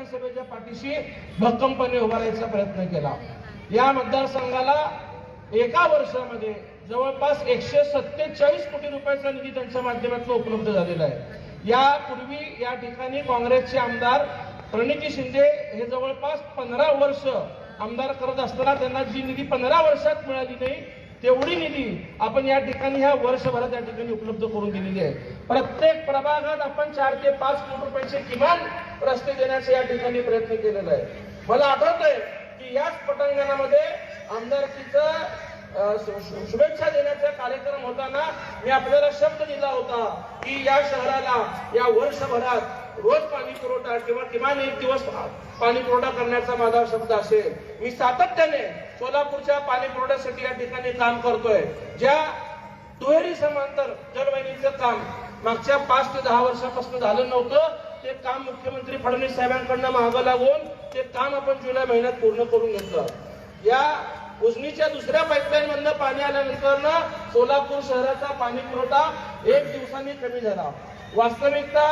विधानसभेच्या पाठीशी भक्कमपणे उभारायचा प्रयत्न केला. या मतदारसंघाला एका वर्षामध्ये जवळपास एकशे सत्तेचाळीस कोटी रुपयाचा निधी त्यांच्या माध्यमातून उपलब्ध झालेला आहे. यापूर्वी या ठिकाणी काँग्रेसचे आमदार प्रणिती शिंदे हे जवळपास पंधरा वर्ष आमदार करत असताना त्यांना जी निधी पंधरा वर्षात मिळाली नाही तेवढी निधी आपण या ठिकाणी ह्या वर्षभरात या ठिकाणी उपलब्ध करून दिलेली आहे. प्रत्येक प्रभागात आपण चार ते पाच कोटी रुपयांचे किमान रस्ते देण्याचा या ठिकाणी प्रयत्न केलेला आहे. मला आठवत आहे की याच पटांगणामध्ये आमदारकीचा शुभेच्छा देण्याचा कार्यक्रम होताना मी आपल्याला शब्द दिला होता की या शहराला या वर्षभरात रोज पाणी पुरवठा किंवा किमान एक दिवस पाणी पुरवठा करण्याचा माझा शब्द असेल. मी सातत्याने सोलापूरच्या पाणी पुरवठ्यासाठी या ठिकाणी काम करतोय. ज्या दुहेरी समांतर जलवाहिनीचं काम मागच्या पाच ते दहा वर्षापासून झालं नव्हतं ते काम मुख्यमंत्री फडणवीस साहेबांकडनं मागं लागून ते काम आपण जुलै महिन्यात पूर्ण करून घेतलं. या उजनीच्या दुसऱ्या पाईपलाईन मधनं पाणी आल्यानंतर ना सोलापूर शहराचा पाणी पुरवठा एक दिवसांनी कमी झाला. वास्तविकता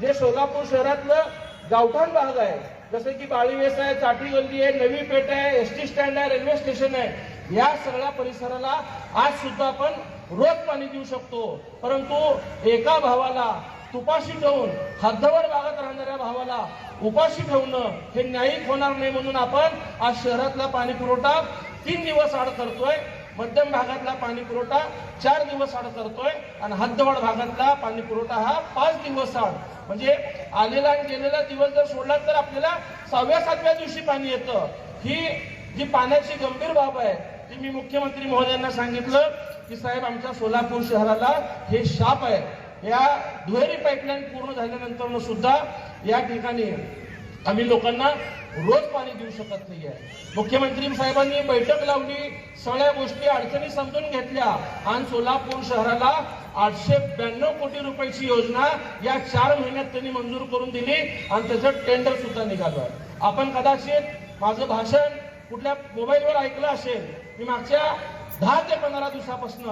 जे सोलापूर शहरातलं गावठाण भाग आहे जसे की बाळीवेस आहे चाटीवंदी आहे नवी पेठ आहे एस टी स्टँड आहे रेल्वे स्टेशन आहे. या सगळ्या परिसराला आज सुद्धा आपण रोज पाणी देऊ शकतो. परंतु एका भावाला तुपाशी ठेवून हद्दवर भागात राहणाऱ्या भावाला उपाशी ठेवणं हे न्यायिक होणार नाही म्हणून आपण आज शहरातला पाणी पुरवठा तीन दिवस आड करतोय. मध्यम भागातला पाणी पुरवठा चार दिवस आड करतोय आणि हद्दवाड भागातला पाणी पुरवठा हा पाच दिवस आड. म्हणजे आलेला आणि गेलेला दिवस जर सोडला तर आपल्याला सहाव्या सातव्या दिवशी पाणी येतं. ही जी पाण्याची गंभीर बाब आहे ती मी मुख्यमंत्री महोदयांना सांगितलं की साहेब आमच्या सोलापूर शहराला हे शाप आहे. या दुहेरी पाईपलाईन पूर्ण झाल्यानंतर सुद्धा या ठिकाणी आम्ही लोकांना रोज पाणी देऊ शकत नाहीये. मुख्यमंत्री साहेबांनी बैठक लावली सगळ्या गोष्टी अडचणी समजून घेतल्या. आणि सोलापूर शहराला आठशे ब्याण्णव कोटी रुपयाची योजना या चार महिन्यात त्यांनी मंजूर करून दिली आणि त्याचं टेंडर सुद्धा निघालं. आपण कदाचित माझं भाषण कुठल्या मोबाईलवर ऐकलं असेल मी मागच्या दहा ते पंधरा दिवसापासून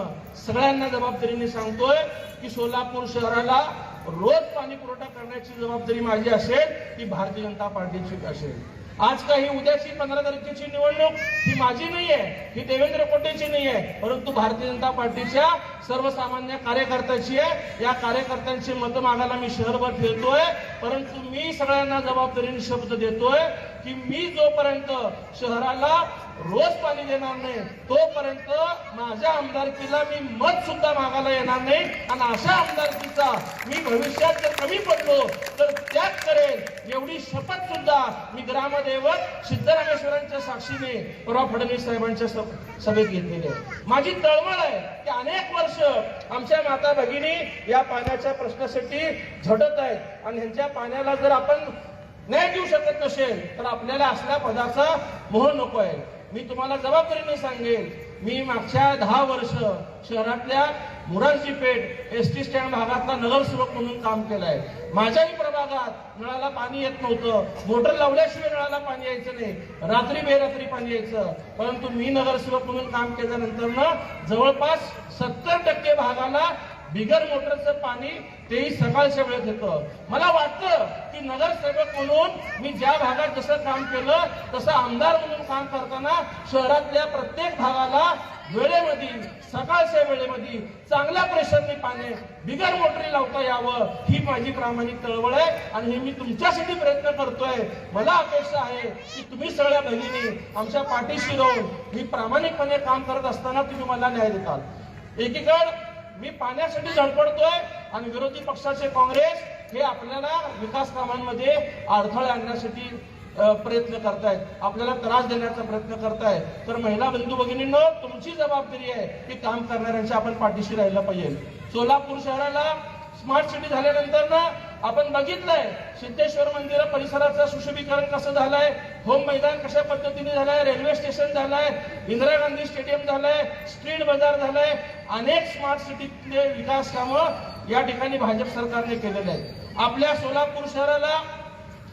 सगळ्यांना जबाबदारीने सांगतोय की सोलापूर शहराला रोज पाणी पुरवठा करण्याची जबाबदारी माझी असेल ती भारतीय जनता पार्टीची असेल. आज काही उद्याची पंधरा तारखेची निवडणूक ही माझी नाही आहे ही देवेंद्र कोटेची नाही आहे परंतु भारतीय जनता पार्टीच्या सर्वसामान्य कार्यकर्त्याची आहे. या कार्यकर्त्यांची मतं मागायला मी शहरभर फिरतोय परंतु मी सगळ्यांना जबाबदारीने शब्द देतोय की मी जोपर्यंत शहराला रोज पाणी देणार नाही. तोपर्यंत माझ्या आमदारकीला मी मत सुद्धा मागायला येणार नाही. आणि अशा आमदारकीचा मी भविष्यात जर कमी पडलो तर त्याग करेल. एवढी शपथ सुद्धा मी ग्रामदैवत सिद्धरामेश्वरांच्या साक्षीने परवा फडणवीस साहेबांच्या सभेत घेतलेली आहे. माझी तळमळ आहे की अनेक वर्ष आमच्या माता भगिनी या पाण्याच्या प्रश्नासाठी झटत आहेत. आणि ह्यांच्या पाण्याला जर आपण न्याय देऊ शकत नसेल तर आपल्याला असल्या पदाचा मोह नको आहे. मी तुम्हाला जबाबदारीने सांगेन. मी मागच्या दहा वर्ष शहरातल्या Murarji Peth S T stand भागातला नगरसेवक म्हणून काम केलंय. माझ्याही प्रभागात नळाला पाणी येत नव्हतं. मोटर लावल्याशिवाय नळाला पाणी यायचं नाही. रात्री बेरात्री पाणी यायचं. परंतु मी नगरसेवक म्हणून काम केल्यानंतर ना जवळपास सत्तर टक्के भागाला बिगर मोटरचं पाणी तेही सकाळच्या वेळेत येतं. मला वाटतं की नगरसेवक म्हणून मी ज्या भागात जसं काम केलं तसं आमदार म्हणून काम करताना शहरातल्या प्रत्येक भागाला वेळेमध्ये सकाळच्या वेळेमध्ये चांगल्या प्रेशरने पाणी बिगर मोटरी लावता यावं ही माझी प्रामाणिक चळवळ आहे आणि हे मी तुमच्यासाठी प्रयत्न करतोय. मला अपेक्षा आहे की तुम्ही सगळ्या बहिणी आमच्या पाठीशी राहून मी प्रामाणिकपणे काम करत असताना तुम्ही मला न्याय देताल. एकीकडे मी पाण्यासाठी धडपडतोय आणि विरोधी पक्षाचे काँग्रेस हे आपल्याला विकास कामांमध्ये अडथळे आणण्यासाठी प्रयत्न करतायत. आपल्याला त्रास देण्याचा प्रयत्न करतायत. तर महिला बंधू भगिनींनो तुमची जबाबदारी आहे की काम करणाऱ्यांच्या आपण पाठीशी राहिलं पाहिजे. सोलापूर शहराला स्मार्ट सिटी झाल्यानंतर ना आपण बघितलंय सिद्धेश्वर मंदिर परिसराचं सुशोभीकरण कसं झालंय होम मैदान कशा पद्धतीने झालंय रेल्वे स्टेशन झालंय इंदिरा गांधी स्टेडियम झालंय स्ट्रीट बाजार झालंय अनेक स्मार्ट सिटीतले विकास कामं या ठिकाणी भाजप सरकारने केलेले आहेत. आपल्या सोलापूर शहराला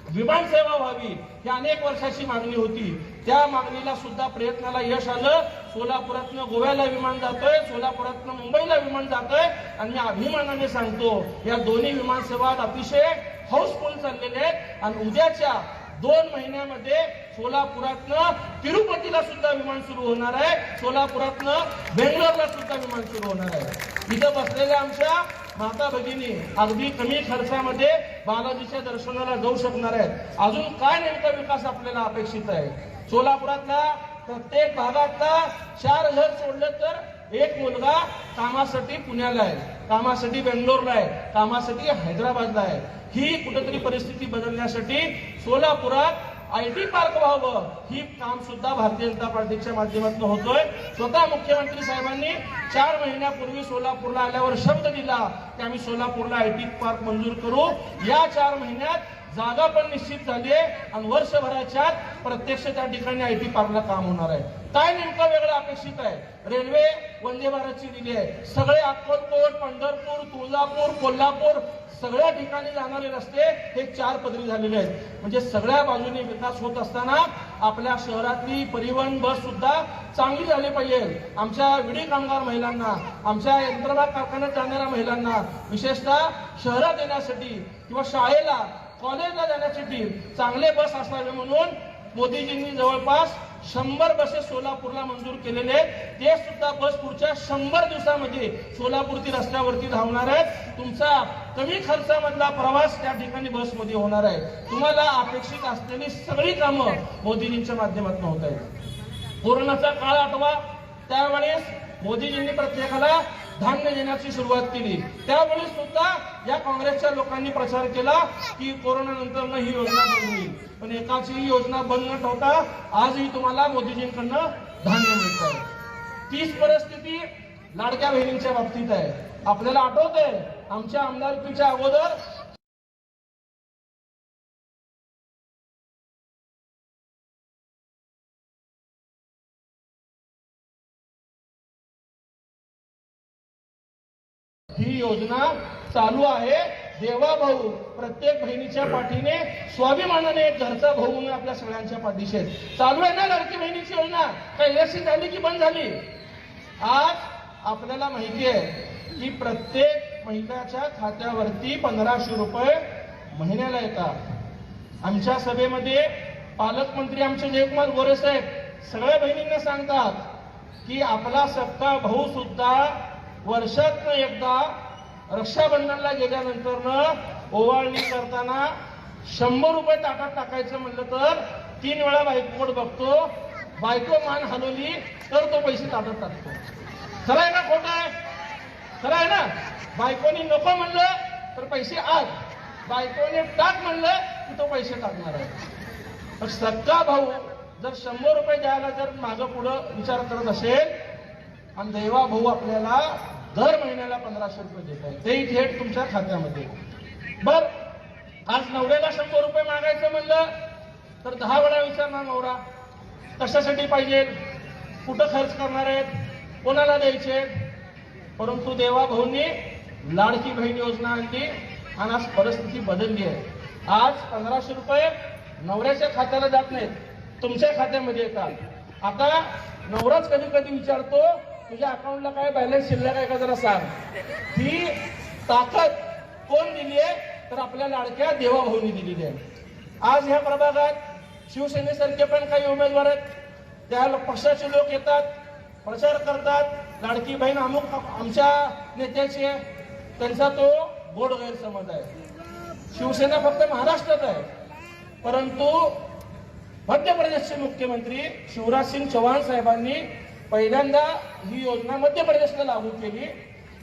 विमान सेवा व्हावी ही अनेक वर्षाची मागणी होती. त्या मागणीला सुद्धा प्रयत्नाला यश आलं. सोलापुरातनं गोव्याला विमान जातोय सोलापुरातनं मुंबईला विमान जातोय. आणि मी अभिमानाने सांगतो या दोन्ही विमानसेवा अतिशय हाऊसफुल चाललेले आहेत. आणि उद्याच्या दोन महिन्यामध्ये सोलापुरातनं तिरुपतीला सुद्धा विमान सुरू होणार आहे. सोलापुरातनं बेंगलोरला सुद्धा विमान सुरू होणार आहे. इथं बसलेल्या आमच्या माता भगिनी अगदी कमी खर्चामध्ये बालाजीच्या दर्शनाला जाऊ शकणार आहेत. अजून काय नेमका विकास आपल्याला अपेक्षित आहे? सोलापुरातला प्रत्येक भागातला चार घर सोडलं तर एक मुलगा कामासाठी पुण्याला आहे कामासाठी बेंगलोरला आहे कामासाठी हैदराबादला आहे. ही कुठेतरी परिस्थिती बदलण्यासाठी सोलापुरात आय टी पार्क व्हावं. ही काम सुद्धा भारतीय जनता पार्टीच्या माध्यमातून होतोय. स्वतः मुख्यमंत्री साहेबांनी चार महिन्यापूर्वी सोलापूरला आल्यावर शब्द दिला की आम्ही सोलापूरला आय टी पार्क मंजूर करू. या चार महिन्यात जागा पण निश्चित झाली आहे आणि वर्षभराच्या प्रत्यक्ष त्या ठिकाणी आय टी पार्कला काम होणार आहे. काय नेमकं वेगळं अपेक्षित आहे? रेल्वे वंदे भारतची दिली आहे. सगळे अक्कलकोट पंढरपूर तुळजापूर कोल्हापूर सगळ्या ठिकाणी जाणारे रस्ते हे चार पदरी झालेले आहेत. म्हणजे सगळ्या बाजूने विकास होत असताना आपल्या शहरातली परिवहन बस सुद्धा चांगली झाली पाहिजे. आमच्या विडी कामगार महिलांना आमच्या यंत्रभाग कारखान्यात जाणाऱ्या महिलांना विशेषतः शहरात येण्यासाठी किंवा शाळेला कॉलेजला जाण्यासाठी चांगले बस असावे म्हणून मोदीजींनी जवळपास शंभर बसेस सोलापूरला मंजूर केलेले आहेत. ते सुद्धा बस पुढच्या शंभर दिवसामध्ये सोलापूरची रस्त्यावरती धावणार आहेत. तुमचा कमी खर्चामधला प्रवास त्या ठिकाणी बसमध्ये होणार आहे. तुम्हाला अपेक्षित असलेली सगळी कामं मोदीजींच्या माध्यमातून होत आहेत. कोरोनाचा काळ आठवा. त्यावेळेस मोदीजींनी प्रत्येकाला धान्य देण्याची सुरुवात केली. त्यावेळी सुद्धा या काँग्रेसच्या लोकांनी प्रचार केला की कोरोना नंतर ही योजना बंद होईल पण एकाची योजना बंद न ठेवता आजही तुम्हाला मोदीजींकडनं धान्य मिळत आहे तीच परिस्थिती लाडक्या बहिणींच्या बाबतीत आहे. आपल्याला आठवत आहे आमच्या आमदारकीच्या अगोदर योजना चालू आहे. देवा भाऊ प्रत्येक बहिणीच्या पाठीने स्वाभिमानाने एक घरचा भाऊ म्हणून आपल्या सगळ्यांच्या पाठीशी आहे चालू आहे ना लाडकी बहिणीची योजना? काय इलेक्शन झाली की बंद झाली? आज आपल्याला माहिती आहे की प्रत्येक महिलाच्या खात्यावरती पंधराशे रुपये महिन्याला येतात. आमच्या सभेमध्ये पालकमंत्री आमचे जयकुमार गोरे साहेब सगळ्या बहिणींना सांगतात की आपला सत्ता भाऊ सुद्धा वर्षात एकदा रक्षाबंधनला गेल्यानंतर ओवाळणी करताना शंभर रुपये ताटात टाकायचं म्हणलं तर तीन वेळा बायकोड बघतो. बायको मान हलवली तर तो पैसे ताटात टाकतो. खरं आहे ना खोटं आहे? खरं आहे ना? बायकोनी नको म्हणलं तर पैसे आज बायकोने टाक म्हणलं की तो पैसे टाकणार आहे. पण सक्का भाऊ जर शंभर रुपये द्यायला जर मागं पुढं विचार करत असेल आणि देवा भाऊ आपल्याला दर महिन्याला पंधराशे रुपये देत आहे तेही थेट तुमच्या खात्यामध्ये. बर आज नवऱ्याला शंभर रुपये मागायचं म्हणलं तर दहा वेळा विचारणार नवरा कशासाठी पाहिजे? कुठं खर्च करणार आहेत? कोणाला द्यायचे परंतु देवा भाऊंनी लाडकी बहीण योजना आणली आणि आज परिस्थिती बदलली आहे. आज पंधराशे रुपये नवऱ्याच्या खात्याला जात नाहीत. तुमच्या खात्यामध्ये येतात. आता नवराच कधी कधी विचारतो तुझ्या अकाउंटला काय बॅलन्स शिल्लक आहे का जरा सांग? ही ताकद कोण दिली आहे? तर आपल्या लाडक्या देवाभाऊनी दिलेली आहे. आज ह्या प्रभागात शिवसेनेसारखे पण काही उमेदवार आहेत. त्या पक्षाचे लोक येतात प्रचार करतात. लाडकी बहीण अमुक आमच्या नेत्याची आहे. त्यांचा तो गोड गैरसमज आहे. शिवसेना फक्त महाराष्ट्रात आहे. परंतु मध्य प्रदेशचे मुख्यमंत्री शिवराज सिंग चौहान साहेबांनी पहिल्यांदा ही योजना मध्य प्रदेशला लागू केली.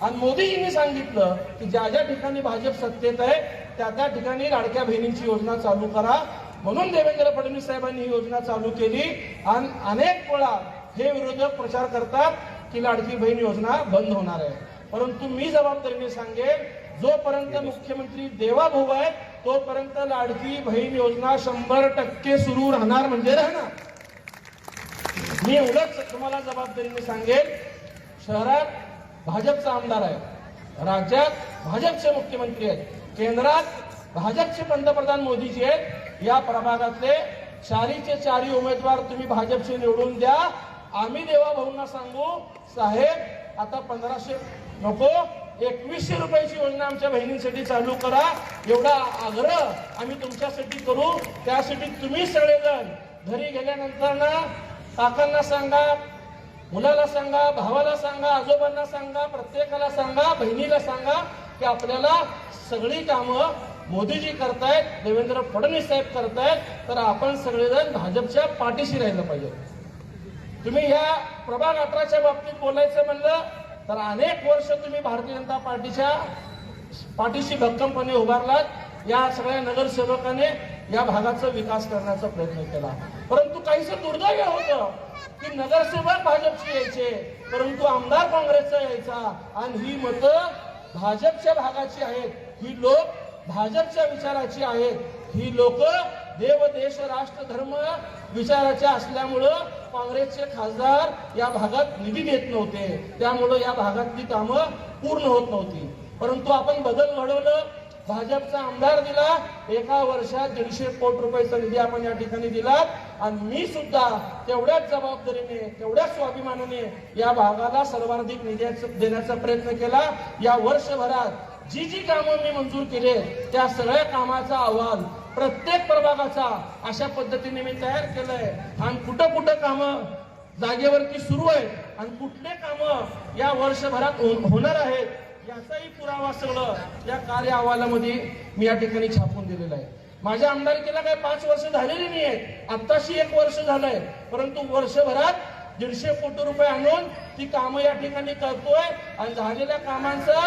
आणि मोदीजींनी सांगितलं की ज्या ज्या ठिकाणी भाजप सत्तेत आहे त्या त्या ठिकाणी लाडक्या बहिणींची योजना चालू करा. म्हणून देवेंद्र फडणवीस साहेबांनी ही योजना चालू केली. आणि अनेक वेळा हे विरोधक प्रचार करतात की लाडकी बहीण योजना बंद होणार आहे. परंतु मी जबाबदारीने सांगेन जोपर्यंत मुख्यमंत्री देवा भाऊ आहेत तोपर्यंत लाडकी बहीण योजना शंभर टक्के सुरू राहणार म्हणजे राहणार. मी एवढंच तुम्हाला जबाबदारीने सांगेन शहरात भाजपचा आमदार आहे राज्यात भाजपचे मुख्यमंत्री आहेत केंद्रात भाजपचे पंतप्रधान मोदीजी आहेत या प्रभागातले चारीचे चारी उमेदवार तुम्ही भाजपचे निवडून द्या. आम्ही देवा भाऊंना सांगू साहेब आता पंधराशे नको एकवीसशे रुपयाची योजना आमच्या बहिणींसाठी चालू करा. एवढा आग्रह आम्ही तुमच्यासाठी करू त्यासाठी तुम्ही सगळेजण घरी गेल्यानंतर ना काकांना सांगा मुलाला सांगा भावाला सांगा आजोबांना सांगा प्रत्येकाला सांगा बहिणीला सांगा की आपल्याला सगळी कामं मोदीजी करतायत देवेंद्र फडणवीस साहेब करतायत तर आपण सगळेजण भाजपच्या पाठीशी राहिलं पाहिजे. तुम्ही ह्या प्रभाग अठराच्या बाबतीत बोलायचं म्हणलं तर अनेक वर्ष तुम्ही भारतीय जनता पार्टीच्या पाठीशी भक्कमपणे उभारलात. या सगळ्या नगरसेवकाने या भागाचा विकास करण्याचा प्रयत्न केला. परंतु काहीच दुर्दैव होतं की नगरसेवक भाजपचे यायचे परंतु आमदार काँग्रेसचा यायचा आणि ही मतं भाजपच्या भागाची आहेत ही लोक भाजपच्या विचाराची आहेत. ही लोक देव देश राष्ट्र धर्म विचाराचे असल्यामुळं काँग्रेसचे खासदार या भागात निधी देत नव्हते. त्यामुळं या भागातली कामं पूर्ण होत नव्हती. परंतु आपण बदल घडवलं भाजपचा आमदार दिला एका वर्षात दीडशे कोटी रुपयाचा निधी आपण या ठिकाणी दिला आणि मी सुद्धा तेवढ्याच जबाबदारीने तेवढ्याच स्वाभिमानाने या भागाला सर्वाधिक निधी देण्याचा प्रयत्न केला. या वर्षभरात जी जी कामं मी मंजूर केले त्या सगळ्या कामाचा अहवाल प्रत्येक प्रभागाचा अशा पद्धतीने मी तयार केलंय. आणि कुठं कुठं कामं जागेवरती सुरू आहेत आणि कुठले कामं या वर्षभरात हो- होणार आहेत याचाही पुरावा सगळं या कार्य अहवालामध्ये मी या ठिकाणी छापून दिलेला आहे. माझ्या आमदारकीला काय पाच वर्ष झालेली नाही आहेत. आत्ताशी एक वर्ष झालंय. परंतु वर्षभरात दीडशे कोटी रुपये आणून ती कामं या ठिकाणी करतोय. आणि झालेल्या कामांचा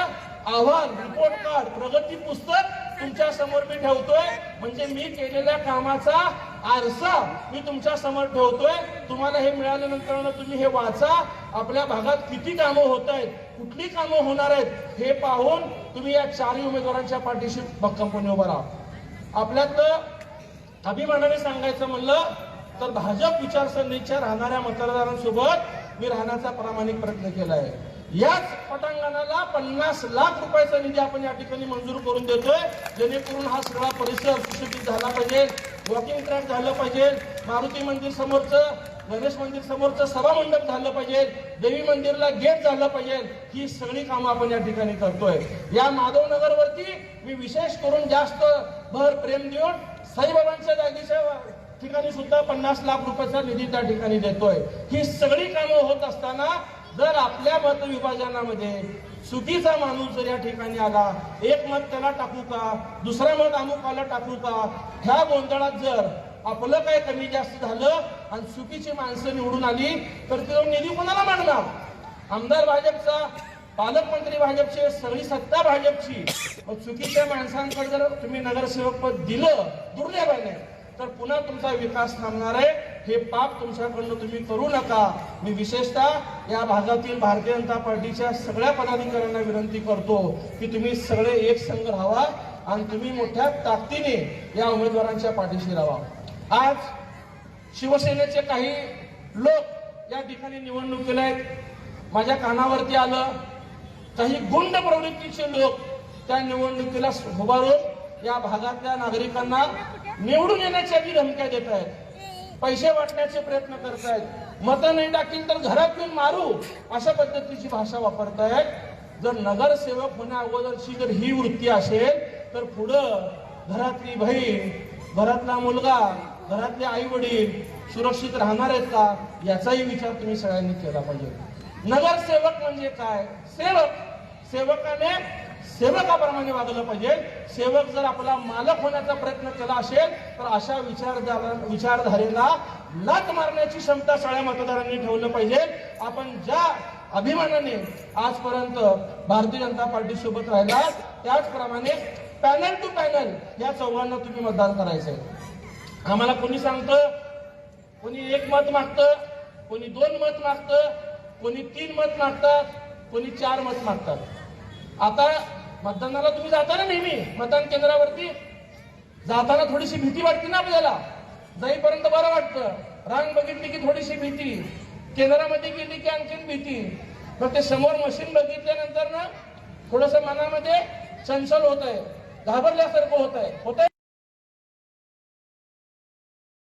अहवाल रिपोर्ट कार्ड प्रगती पुस्तक तुमच्यासमोर मी ठेवतोय. म्हणजे मी केलेल्या कामाचा आरसा मी तुमच्यासमोर ठेवतोय. तुम्हाला हे मिळाल्यानंतर तुम्ही हे वाचा. आपल्या भागात किती कामं होत आहेत कुठली कामं होणार आहेत हे पाहून तुम्ही या चारही उमेदवारांच्या पाठीशी भक्कमपणे उभा राहा. आपल्यातलं अभिमानाने सांगायचं म्हणलं तर भाजप विचारसरणीच्या राहणाऱ्या मतदारांसोबत मी राहण्याचा प्रामाणिक प्रयत्न केला आहे याच पटांगणाला पन्नास लाख रुपयाचा निधी आपण या ठिकाणी मंजूर करून देतोय. जेणेकरून हा सगळा परिसर सुशोभित झाला पाहिजे. वॉकिंग ट्रॅक झालं पाहिजे. मारुती मंदिर समोरचं गणेश मंदिर समोरचं सभा मंडप झालं पाहिजे. देवी मंदिरला गेट झालं पाहिजे. ही सगळी कामं आपण या ठिकाणी करतोय. या माधवनगरवरती मी विशेष करून जास्त भर प्रेम देऊन साईबाबांच्या जागेच्या ठिकाणी सुद्धा पन्नास लाख रुपयाचा निधी त्या ठिकाणी देतोय. ही सगळी कामं होत असताना जर आपल्या मतविभाजनामध्ये चुकीचा माणूस जर या ठिकाणी आला एक मत त्याला टाकू का दुसरा मत अमुकाला टाकू का ह्या गोंधळात जर आपलं काय कमी जास्त झालं आणि चुकीची माणसं निवडून आली तर तो निधी कोणाला मांडणार आमदार भाजपचा पालकमंत्री भाजपचे सगळी सत्ता भाजपची. चुकीच्या माणसांकडे जर तुम्ही नगरसेवक पद दिलं दुर्दैवाने. तर पुन्हा तुमचा विकास थांबणार आहे. हे पाप तुमच्याकडनं तुम्ही करू नका. मी विशेषतः या भागातील भारतीय जनता पार्टीच्या सगळ्या पदाधिकाऱ्यांना विनंती करतो की तुम्ही सगळे एक संघ राहावा आणि तुम्ही मोठ्या ताकदीने या उमेदवारांच्या पाठीशी राहा. आज शिवसेनेचे काही लोक या ठिकाणी निवडणुकीला आहेत. माझ्या कानावरती आलं. काही गुंड प्रवृत्तीचे लोक त्या निवडणुकीला उभारून या भागातल्या नागरिकांना निवडून येण्याच्या धमक्या देत आहेत. पैसे वाटण्याचे प्रयत्न करतायत. मतं नाही टाकील तर घरात येऊन मारू अशा पद्धतीची भाषा वापरतायत. जर नगरसेवक होण्या अगोदरची जर ही वृत्ती असेल तर पुढं घरातली बहीण घरातला मुलगा घरातले आई वडील सुरक्षित राहणार आहेत का? याचाही विचार तुम्ही सगळ्यांनी केला पाहिजे. नगरसेवक म्हणजे काय? सेवक. सेवकाने सेवकाप्रमाणे वागलं पाहिजे. सेवक जर आपला मालक होण्याचा प्रयत्न केला असेल तर अशा विचारधारा विचारधारेला लात मारण्याची क्षमता सगळ्या मतदारांनी ठेवलं पाहिजे. आपण ज्या अभिमानाने आजपर्यंत भारतीय जनता पार्टी सोबत राहिला त्याचप्रमाणे पॅनल टू पॅनल या चौघांना तुम्ही मतदान करायचंय. आम्हाला कोणी सांगतं कोणी एक मत मागतं कोणी दोन मत मागतं कोणी तीन मत मागतात कोणी चार मत मागतात. आता मतदानाला तुम्ही जाता ना नेहमी मतदान केंद्रावरती जाताना थोडीशी भीती वाटते ना आपल्याला. जाईपर्यंत बरं वाटतं. रांग बघितली की थोडीशी भीती. केंद्रामध्ये गेली की आणखीन भीती. मग ते समोर मशीन बघितल्यानंतर ना थोडस मनामध्ये चंचल होत आहे घाबरल्यासारखं होत आहे होत